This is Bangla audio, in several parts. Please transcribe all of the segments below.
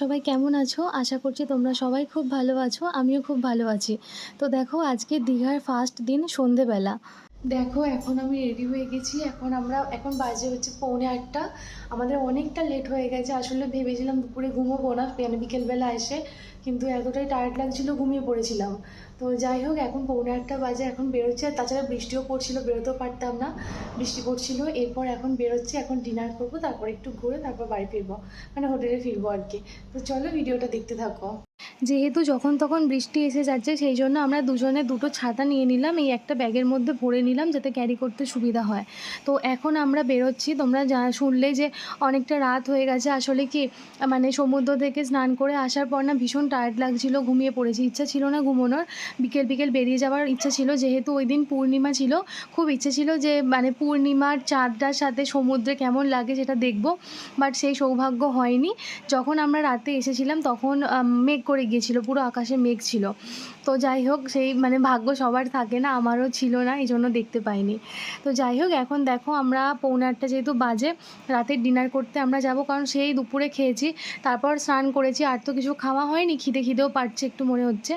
সবাই কেমন আছো? আশা করছি তোমরা সবাই খুব ভালো আছো, আমিও খুব ভালো আছি। তো দেখো, আজকে দীঘার ফার্স্ট দিন সন্ধেবেলা। দেখো, এখন আমি রেডি হয়ে গেছি। এখন আমরা, এখন বাজে হচ্ছে পৌনে আটটা। আমাদের অনেকটা লেট হয়ে গেছে। আসলে ভেবেছিলাম দুপুরে ঘুমোবো না মানে বিকেলবেলা এসে, কিন্তু এতটাই টায়ার্ড লাগছিল, ঘুমিয়ে পড়েছিলাম। তো যাই হোক, এখন পৌনে আটটা বাজে, এখন বেরোচ্ছে। আর তাছাড়া বৃষ্টিও পড়ছিল, বেরোতেও পারতাম না। বৃষ্টি পড়ছিল, এরপর এখন বেরোচ্ছে, এখন ডিনার করব, তারপর একটু ঘুরে তারপর বাড়ি ফিরবো মানে হোটেলে ফিরবো আর কি। তো চলো ভিডিওটা দেখতে থাকো। যেহেতু যখন তখন বৃষ্টি এসে যাচ্ছে, সেই জন্য আমরা দুজনে দুটো ছাতা নিয়ে নিলাম, এই একটা ব্যাগের মধ্যে ভরে নিলাম, যাতে ক্যারি করতে সুবিধা হয়। তো এখন আমরা বেরোচ্ছি, তোমরা যা শুনলে যে অনেকটা রাত হয়ে গেছে। আসলে কি মানে সমুদ্র থেকে স্নান করে আসার পর না ভীষণ টায়ার্ড লাগছিল, ঘুমিয়ে পড়েছি। ইচ্ছা ছিল না ঘুমোনোর, বিকেল বিকেল বেরিয়ে যাওয়ার ইচ্ছা ছিল। যেহেতু ওই দিন পূর্ণিমা ছিল, খুব ইচ্ছে ছিল যে মানে পূর্ণিমার চাঁদটার সাথে সমুদ্রে কেমন লাগে সেটা দেখব বাট সেই সৌভাগ্য হয়নি। যখন আমরা রাতে এসেছিলাম, তখন মেঘ করে গিয়েছিল, পুরো আকাশে মেঘ ছিল। তো যাই হোক, সেই মানে ভাগ্য সবার থাকে না, আমারও ছিল না এই জন্য দেখতে পাইনি। তো যাই হোক, এখন দেখো, আমরা পৌনে আটটা যেহেতু বাজে রাতের ডিনার করতে আমরা যাব, কারণ সেই দুপুরে খেয়েছি। তারপর স্নান করেছি, আর তো কিছু খাওয়া হয়নি, খিদে খিদেও পারছে একটু মনে হচ্ছে।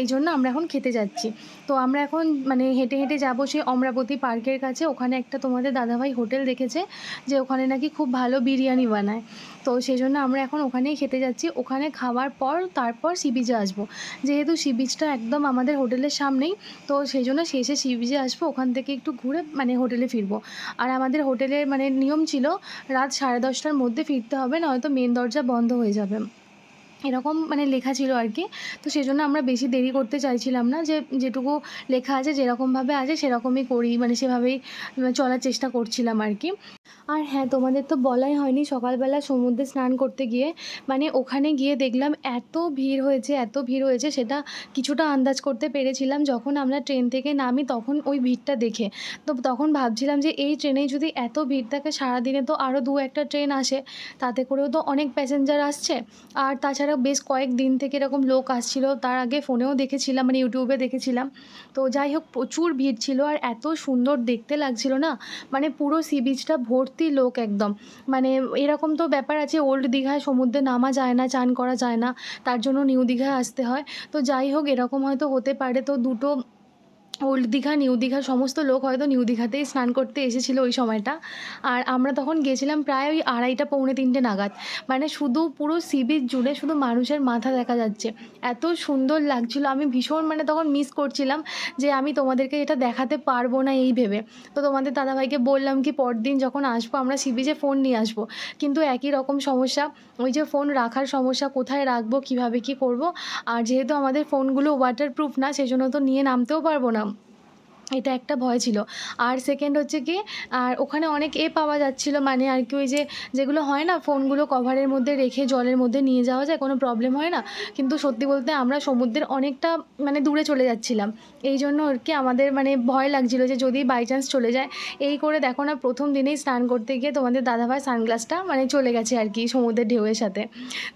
এই জন্য আমরা এখন খেতে যাচ্ছি। তো আমরা এখন মানে হেঁটে হেঁটে যাব সেই অমরাবতী পার্কের কাছে। ওখানে একটা তোমাদের দাদাভাই হোটেল দেখেছে, যে ওখানে নাকি খুব ভালো বিরিয়ানি বানায়। তো সেই জন্য আমরা এখন ওখানেই খেতে যাচ্ছি। ওখানে খাওয়ার পর তারপর সি বিচে আসব। যেহেতু সি বিচটা একদম আমাদের হোটেলের সামনেই, তো সেই জন্য শেষে সি বিচে আসব। ওখান থেকে একটু ঘুরে মানে হোটেলে ফিরবো। আর আমাদের হোটেলের মানে নিয়ম ছিল, রাত সাড়ে দশটার মধ্যে ফিরতে হবে না হয়তো মেন দরজা বন্ধ হয়ে যাবে। এরকম মানে লেখা ছিল আর কি। তো সেই জন্য আমরা বেশি দেরি করতে চাইছিলাম না যে, যেটুকু লেখা আছে যেরকমভাবে আছে সেরকমই করি মানে সেভাবেই চলার চেষ্টা করছিলাম আর কি। আর হ্যাঁ তোমাদের তো বলাই হয়নি সকালবেলা সমুদ্রে স্নান করতে গিয়ে। মানে ওখানে গিয়ে দেখলাম এত ভিড় হয়েছে, এত ভিড় হয়েছে, সেটা কিছুটা আন্দাজ করতে পেরেছিলাম। যখন আমরা ট্রেন থেকে নামি তখন ওই ভিড়টা দেখে। তো তখন ভাবছিলাম যে এই ট্রেনে যদি এত ভিড় থাকে, সারাদিনে তো আরও দু একটা ট্রেন আসে, তাতে করেও তো অনেক প্যাসেঞ্জার আসছে। আর তাছাড়া বেশ কয়েক দিন থেকে এরকম লোক আসছিল, তার আগে ফোনেও দেখেছিলাম মানে ইউটিউবে দেখেছিলাম। তো যাই হোক, প্রচুর ভিড় ছিল আর এত সুন্দর দেখতে লাগছিল না। মানে পুরো সি বিচটা ভর্তি লোক একদম। মানে এরকম তো ব্যাপার আছে ওল্ড দীঘায় সমুদ্রে নামা যায় না, চান করা যায় না, তার জন্য নিউ দীঘায় আসতে হয়। তো যাই হোক, এরকম হয়তো হতে পারে। তো দুটো ওল্ড দীঘা, নিউ দীঘা, সমস্ত লোক হয়তো নিউ দীঘাতেই স্নান করতে এসেছিল ওই সময়টা। আর আমরা তখন গেছিলাম প্রায় ওই আড়াইটা, পৌনে তিনটে নাগাদ। মানে শুধু পুরো সি বিচ জুড়ে শুধু মানুষের মাথা দেখা যাচ্ছে। এত সুন্দর লাগছিল। আমি ভীষণ মানে তখন মিস করছিলাম যে আমি তোমাদেরকে এটা দেখাতে পারব না এই ভেবে। তো তোমাদের দাদাভাইকে বললাম কি, পরদিন যখন আসব আমরা সি বিচে ফোন নিয়ে আসব। কিন্তু একই রকম সমস্যা, ওই যে ফোন রাখার সমস্যা, কোথায় রাখব, কীভাবে কি করব? আর যেহেতু আমাদের ফোনগুলো ওয়াটারপ্রুফ না সেই জন্য তো নিয়ে নামতেও পারব না। এটা একটা ভয় ছিল। আর সেকেন্ড হচ্ছে কি, আর ওখানে অনেক এ পাওয়া যাচ্ছিল মানে আর কি ওই যে, যেগুলো হয় না ফোনগুলো কভারের মধ্যে রেখে জলের মধ্যে নিয়ে যাওয়া যায়, কোনো প্রবলেম হয় না। কিন্তু সত্যি বলতে আমরা সমুদ্রের অনেকটা মানে দূরে চলে যাচ্ছিলাম। এই জন্য আর কি আমাদের মানে ভয় লাগছিল যে যদি বাই চান্স চলে যায়, এই করে দেখো না, প্রথম দিনেই স্নান করতে গিয়ে তোমাদের দাদাভাই সানগ্লাসটা মানে চলে গেছে আর কি সমুদ্রের ঢেউয়ের সাথে।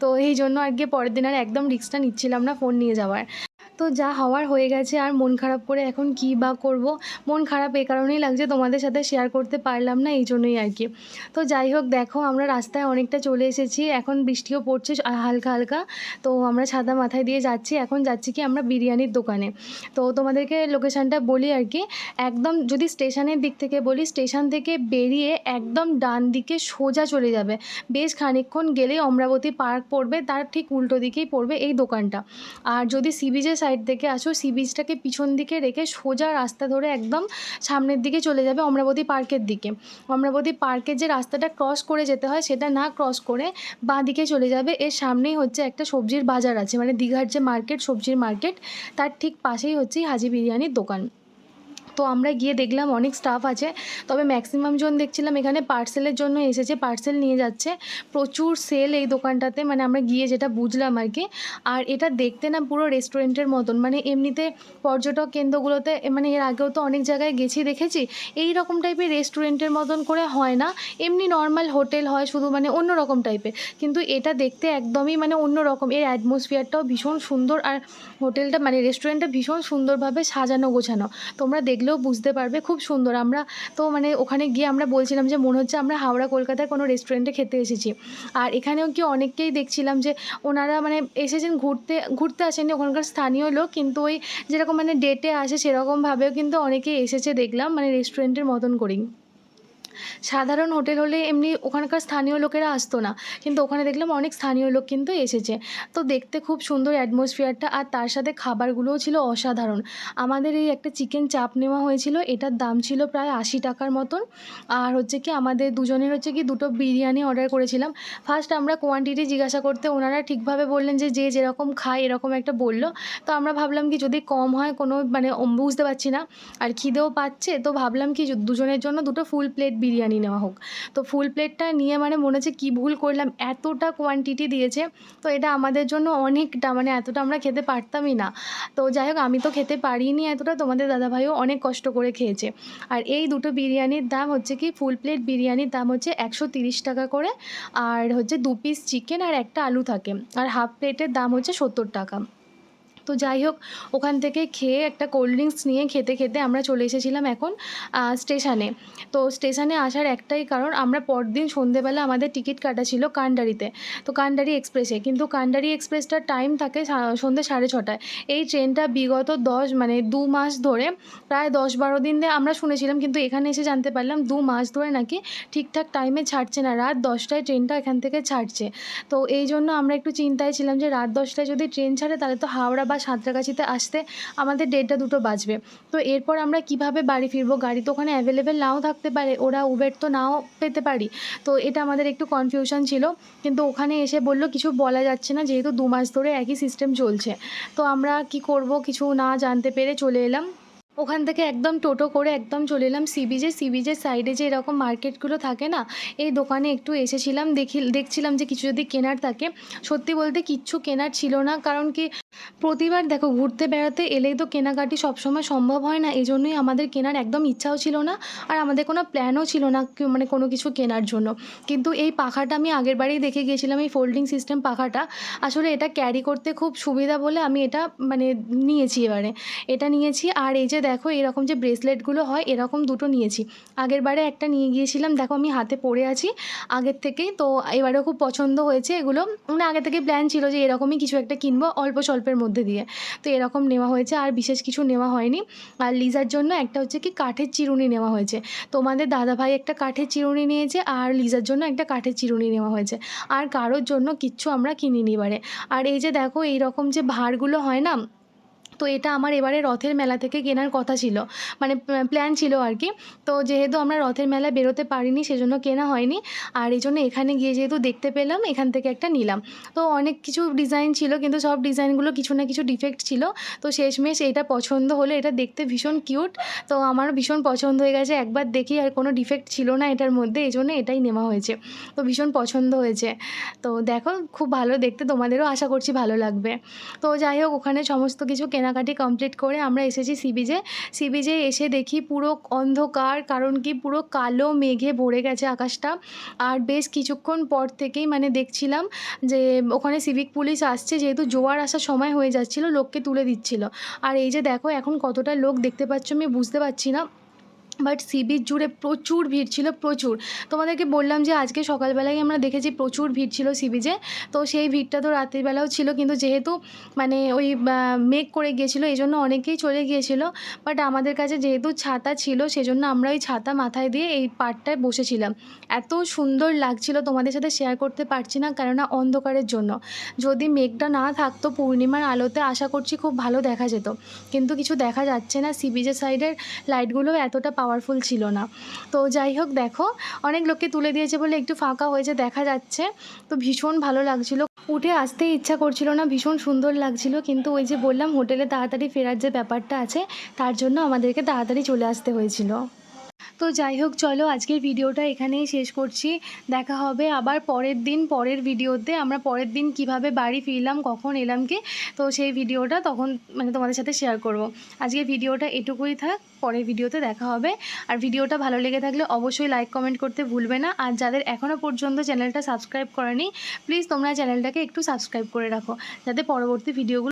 তো এই জন্য আর কি পরের দিন আর একদম রিক্সটা নিচ্ছিলাম না ফোন নিয়ে যাওয়ার। তো যা হওয়ার হয়ে গেছে, আর মন খারাপ করে এখন কী বা করব? মন খারাপ এ কারণেই লাগছে তোমাদের সাথে শেয়ার করতে পারলাম না, এই জন্যই আর কি। তো যাই হোক, দেখো আমরা রাস্তায় অনেকটা চলে এসেছি, এখন বৃষ্টিও পড়ছে হালকা হালকা। তো আমরা ছাতা মাথায় দিয়ে যাচ্ছি, এখন যাচ্ছি কি আমরা বিরিয়ানির দোকানে। তো তোমাদেরকে লোকেশানটা বলি আর কি, একদম যদি স্টেশনের দিক থেকে বলি, স্টেশন থেকে বেরিয়ে একদম ডান দিকে সোজা চলে যাবে। বেশ খানিকক্ষণ গেলেই অমরাবতী পার্ক পড়বে, তার ঠিক উল্টো দিকেই পড়বে এই দোকানটা। আর যদি সি বিচের সাইড থেকে আসো সি বিচটাকে পিছন দিকে রেখে সোজা রাস্তা ধরে একদম সামনের দিকে চলে যাবে অমরাবতী পার্কের দিকে। অমরাবতী পার্কের যে রাস্তাটা ক্রস করে যেতে হয় সেটা না ক্রস করে বাঁ দিকে চলে যাবে। এর সামনেই হচ্ছে একটা সবজির বাজার আছে মানে দীঘার যে মার্কেট সবজির মার্কেট তার ঠিক পাশেই হচ্ছে হাজি বিরিয়ানির দোকান। তো আমরা গিয়ে দেখলাম অনেক স্টাফ আছে। তবে ম্যাক্সিমাম জন দেখছিলাম এখানে পার্সেলের জন্য এসেছে পার্সেল নিয়ে যাচ্ছে। প্রচুর সেল এই দোকানটাতে মানে আমরা গিয়ে যেটা বুঝলাম আর কি। আর এটা দেখতে না পুরো রেস্টুরেন্টের মতন মানে এমনিতে পর্যটক কেন্দ্রগুলোতে মানে এর আগেও তো অনেক জায়গায় গেছি, দেখেছি। এই রকম টাইপের রেস্টুরেন্টের মতন করে হয় না। এমনি নর্মাল হোটেল হয় শুধু মানে অন্য রকম টাইপের কিন্তু এটা দেখতে একদমই মানে অন্য রকম। এর অ্যাটমসফিয়ারটাও ভীষণ সুন্দর আর হোটেলটা মানে রেস্টুরেন্টটা ভীষণ সুন্দরভাবে সাজানো গোছানো। তোমরা দেখলে দেখলেও বুঝতে পারবে, খুব সুন্দর। আমরা তো মানে ওখানে গিয়ে আমরা বলছিলাম যে, মনে হচ্ছে আমরা হাওড়া কলকাতার কোনো রেস্টুরেন্টে খেতে এসেছি। আর এখানেও কি অনেককেই দেখছিলাম যে, ওনারা মানে এসেছেন ঘুরতে ঘুরতে আসেননি ওখানকার স্থানীয় লোক, কিন্তু ওই যেরকম মানে ডেটে আসে সেরকমভাবেও কিন্তু অনেকেই এসেছে দেখলাম মানে রেস্টুরেন্টের মতন করেই। সাধারণ হোটেল হলে এমনি ওখানকার স্থানীয় লোকেরা আসতো না, কিন্তু ওখানে দেখলাম অনেক স্থানীয় লোক কিন্তু এসেছে। তো দেখতে খুব সুন্দর অ্যাটমসফিয়ারটা আর তার সাথে খাবারগুলোও ছিল অসাধারণ। আমাদের এই একটা চিকেন চাপ নেওয়া হয়েছিল, এটার দাম ছিল প্রায় আশি টাকার মতন। আর হচ্ছে কি আমাদের দুজনের হচ্ছে কি দুটো বিরিয়ানি অর্ডার করেছিলাম। ফার্স্ট আমরা কোয়ান্টিটি জিজ্ঞাসা করতে ওনারা ঠিকভাবে বললেন যে যে যেরকম খায় এরকম একটা বলল। তো আমরা ভাবলাম কি যদি কম হয়, কোনো মানে বুঝতে পারছি না। আর খিদেও পাচ্ছে, তো ভাবলাম কি দুজনের জন্য দুটো ফুল প্লেট বিরিয়ানি নেওয়া হোক। তো ফুল প্লেটটা নিয়ে মানে মনে হচ্ছে কী ভুল করলাম, এতটা কোয়ান্টিটি দিয়েছে। তো এটা আমাদের জন্য অনেকটা মানে এতটা আমরা খেতে পারতামই না। তো যাই হোক, আমি তো খেতে পারিনি এতটা, তোমাদের দাদাভাইও অনেক কষ্ট করে খেয়েছে। আর এই দুটো বিরিয়ানির দাম হচ্ছে কি ফুল প্লেট বিরিয়ানির দাম হচ্ছে একশো তিরিশ টাকা করে। আর হচ্ছে দু পিস চিকেন আর একটা আলু থাকে। আর হাফ প্লেটের দাম হচ্ছে সত্তর টাকা। তো যাই হোক, ওখান থেকে খেয়ে একটা কোল্ড ড্রিঙ্কস নিয়ে খেতে খেতে আমরা চলে এসেছিলাম এখন স্টেশনে তো স্টেশনে আসার একটাই কারণ, আমরা পরদিন সন্ধেবেলা আমাদের টিকিট কাটা ছিল কান্ডারিতে, তো কান্ডারি এক্সপ্রেসে কিন্তু কান্ডারি এক্সপ্রেসটার টাইম থাকে সন্ধ্যে সাড়ে ছটায়। এই ট্রেনটা বিগত দশ মানে দু মাস ধরে, প্রায় দশ বারো দিন আমরা শুনেছিলাম, কিন্তু এখানে এসে জানতে পারলাম দু মাস ধরে নাকি ঠিকঠাক টাইমে ছাড়ছে না, রাত দশটায় ট্রেনটা এখান থেকে ছাড়ছে। তো এই জন্য আমরা একটু চিন্তায় ছিলাম যে, রাত দশটায় যদি ট্রেন ছাড়ে, তাহলে তো হাওড়া বা সাঁতরাগাছিতে আসতে আমাদের দেড়টা দুটো বাজবে। তো এরপর আমরা কীভাবে বাড়ি ফিরবো? গাড়ি তো ওখানে অ্যাভেলেবেল নাও থাকতে পারে, ওরা উবের তো নাও পেতে পারি। তো এটা আমাদের একটু কনফিউশন ছিল, কিন্তু ওখানে এসে বলল, কিছু বলা যাচ্ছে না, যেহেতু দু মাস ধরে একই সিস্টেম চলছে। তো আমরা কি করব? কিছু না জানতে পেরে চলে এলাম। ওখান থেকে একদম টোটো করে একদম চলে এলাম সি বিচে সি বিচের সাইডে যে এরকম মার্কেটগুলো থাকে না, এই দোকানে একটু এসেছিলাম, দেখি, দেখছিলাম যে কিছু যদি কেনার থাকে। সত্যি বলতে কিচ্ছু কেনার ছিল না, কারণ কি প্রতিবার দেখো ঘুরতে বেড়াতে এলেই তো কেনাকাটি সবসময় সম্ভব হয় না এই জন্যই আমাদের কেনার একদম ইচ্ছাও ছিল না আর আমাদের কোনো প্ল্যানও ছিল না মানে কোনো কিছু কেনার জন্য। কিন্তু এই পাখাটা আমি আগের বারেই দেখে গিয়েছিলাম, এই ফোল্ডিং সিস্টেম পাখাটা। আসলে এটা ক্যারি করতে খুব সুবিধা বলে আমি এটা মানে নিয়েছি এবারে। এটা নিয়েছি আর এই যে দেখো এরকম যে ব্রেসলেটগুলো হয়, এরকম দুটো নিয়েছি। আগের বারে একটা নিয়ে গিয়েছিলাম, দেখো আমি হাতে পরে আছি আগের থেকেই, তো এবারেও খুব পছন্দ হয়েছে এগুলো। মানে আগে থেকে প্ল্যান ছিল যে এরকমই কিছু একটা কিনবো, অল্প স্বল্পের মধ্যে দিয়ে। তো এরকম নেওয়া হয়েছে, আর বিশেষ কিছু নেওয়া হয়নি। আর লিজার জন্য একটা হচ্ছে কি কাঠের চিরুনি নেওয়া হয়েছে। তোমাদের দাদাভাই একটা কাঠের চিরুনি নিয়েছে, আর লিজার জন্য একটা কাঠের চিরুনি নেওয়া হয়েছে। আর কারোর জন্য কিচ্ছু আমরা কিনিনি এবারে। আর এই যে দেখো এই রকম যে ভাঁড়গুলো হয় না তো এটা আমার এবারে রথের মেলা থেকে কেনার কথা ছিল। মানে প্ল্যান ছিল আর কি। তো যেহেতু আমরা রথের মেলায় বেরোতে পারিনি, সেজন্য কেনা হয়নি। আর এই জন্য এখানে গিয়ে যেহেতু দেখতে পেলাম, এখান থেকে একটা নিলাম। তো অনেক কিছু ডিজাইন ছিল, কিন্তু সব ডিজাইনগুলো কিছু না কিছু ডিফেক্ট ছিল। তো শেষমেশ এটা পছন্দ হলো, এটা দেখতে ভীষণ কিউট তো আমারও ভীষণ পছন্দ হয়ে গেছে, একবার দেখি আর কোনো ডিফেক্ট ছিল না এটার মধ্যে, এই জন্য এটাই নেওয়া হয়েছে। তো ভীষণ পছন্দ হয়েছে। তো দেখো, খুব ভালো দেখতে, তোমাদেরও আশা করছি ভালো লাগবে। তো যাই হোক, ওখানে সমস্ত কিছু কেনা কেনাকাটি কমপ্লিট করে আমরা এসেছি সি বিচে সি বিচে এসে দেখি পুরো অন্ধকার, কারণ কি পুরো কালো মেঘে ভরে গেছে আকাশটা। আর বেশ কিছুক্ষণ পর থেকেই মানে দেখছিলাম যে ওখানে সিভিক পুলিশ আসছে, যেহেতু জোয়ার আসার সময় হয়ে যাচ্ছিল, লোককে তুলে দিচ্ছিল। আর এই যে দেখো, এখন কতটা লোক দেখতে পাচ্ছ আমি বুঝতে পারছি না। বাট সি বিচ জুড়ে প্রচুর ভিড় ছিল, প্রচুর। তোমাদেরকে বললাম যে আজকে সকালবেলায় আমরা দেখেছি প্রচুর ভিড় ছিল সি বিচে তো সেই ভিড়টা তো রাত্রিবেলাও ছিল কিন্তু যেহেতু মানে ওই মেঘ করে গিয়েছিল এই জন্য অনেকেই চলে গিয়েছিল। বাট আমাদের কাছে যেহেতু ছাতা ছিল সেজন্য আমরা ওই ছাতা মাথায় দিয়ে এই পার্টটায় বসেছিলাম। এত সুন্দর লাগছিল, তোমাদের সাথে শেয়ার করতে পারছি না কেননা অন্ধকারের জন্য। যদি মেঘটা না থাকতো, পূর্ণিমার আলোতে আশা করছি খুব ভালো দেখা যেত। কিন্তু কিছু দেখা যাচ্ছে না সি বিচের সাইডের লাইটগুলো এতটা পাওয়ারফুল ছিল না। তো যাই হোক, দেখো, অনেক লোককে তুলে দিয়েছে বলে একটু ফাঁকা হয়েছে, দেখা যাচ্ছে। তো ভীষণ ভালো লাগছিল। উঠে আসতে ইচ্ছা করছিল না, ভীষণ সুন্দর লাগছিল। কিন্তু ওই যে বললাম, হোটেলে তাড়াতাড়ি ফেরার যে ব্যাপারটা আছে, তার জন্য আমাদেরকে তাড়াতাড়ি চলে আসতে হয়েছিল। তো যাই হোক, চলো আজকের ভিডিওটা এখানেই শেষ করছি। দেখা হবে আবার পরের দিন, পরের ভিডিওতে। আমরা পরের দিন কীভাবে বাড়ি ফিরলাম, কখন এলাম কি, তো সেই ভিডিওটা তখন মানে তোমাদের সাথে শেয়ার করব। আজকের ভিডিওটা এটুকুই থাক, পরের ভিডিওতে দেখা হবে। আর ভিডিওটা ভালো লেগে থাকলে অবশ্যই লাইক কমেন্ট করতে ভুলবে না। আর যাদের এখনও পর্যন্ত চ্যানেলটা সাবস্ক্রাইব করেনি প্লিজ তোমরা চ্যানেলটাকে একটু সাবস্ক্রাইব করে রাখো, যাতে পরবর্তী ভিডিওগুলো